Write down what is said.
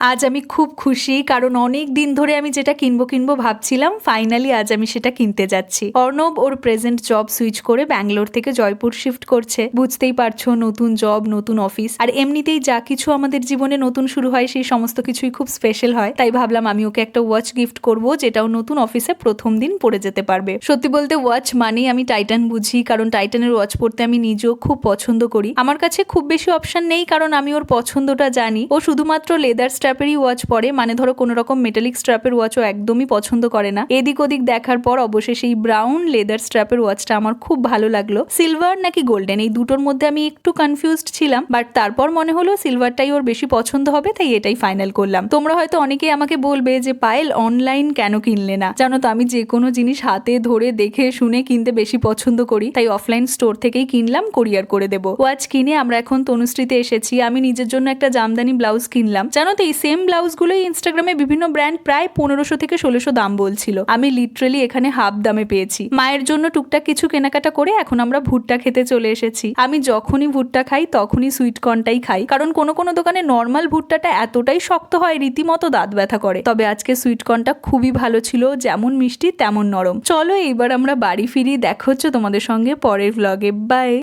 আজ আমি খুব খুশি, কারণ অনেক দিন ধরে আমি যেটা কিনবো কিনবো ভাবছিলাম ফাইনালি আজ আমি সেটা কিনতে যাচ্ছি। অর্ণব ওর প্রেজেন্ট জব সুইচ করে ব্যাঙ্গালোর থেকে জয়পুর শিফট করছে। বুঝতেই পারছ, নতুন জব নতুন অফিস আর এমনিতেই যা কিছু আমাদের জীবনে নতুন শুরু হয়, সেই সমস্ত কিছুই খুব স্পেশাল হয়। তাই ভাবলাম আমি ওকে একটা ওয়াচ গিফট করব, যেটাও নতুন অফিসে প্রথম দিন পরে যেতে পারবে। সত্যি বলতে ওয়াচ মানেই আমি টাইটান বুঝি, কারণ টাইটানের ওয়াচ পরতে আমি নিজেও খুব পছন্দ করি। আমার কাছে খুব বেশি অপশন নেই, কারণ আমি ওর পছন্দটা জানি। ও শুধুমাত্র লেদার স্ট্র্যাপেরই ওয়াচ পরে মানে ধরো কোনো রকম মেটালিক স্ট্র্যাপের ওয়াচও একদমই পছন্দ করে না। এদিক ওদিক দেখার পর অবশেষে এই ব্রাউন লেদার স্ট্র্যাপের ওয়াচটা আমার খুব ভালো লাগল। সিলভার নাকি গোল্ডেন এই দুটোর মধ্যে আমি একটু কনফিউজড ছিলাম বাট তারপর মনে হলো সিলভারটাই ওর বেশি পছন্দ হবে, তাই এটাই ফাইনাল করলাম। তোমরা হয়তো অনেকেই আমাকে বলবে যে, পায়েল অনলাইন কেন কিনলে না? জানো তো, আমি যে কোনো জিনিস হাতে ধরে দেখে শুনে কিনতে বেশি পছন্দ করি, তাই অফলাইন স্টোর থেকেই কিনলাম কোরিয়ার করে দেবো। ওয়াচ কিনে আমরা এখন তনুশ্রীতে এসেছি, আমি নিজের জন্য একটা জামদানি ব্লাউজ কিনলাম। জানো তো, এই সেম ব্লাউজগুলোই ইনস্টাগ্রামে বিভিন্ন ব্র্যান্ড প্রায় পনেরোশো থেকে ষোলোশো দাম বলছিল। আমি লিটারেলি এখানে হাফ দামে পেয়েছি। মায়ের জন্য টুকটাক কিছু কেনাকাটা করে এখন আমরা ভুট্টা খেতে চলে এসেছি। আমি যখনই ভুট্টা খাই, তখনই সুইট কর্নটাই খাই। কারণ কোনো কোনো দোকানে নর্মাল ভুট্টাটা এতটাই শক্ত হয়, রীতিমতো দাঁত ব্যথা করে। তবে আজকে সুইট কর্নটা খুবই ভালো ছিল, যেমন মিষ্টি তেমন নরম। চলো এইবার আমরা বাড়ি ফিরি, দেখা হচ্ছে তোমাদের সঙ্গে পরের ভ্লগে বাই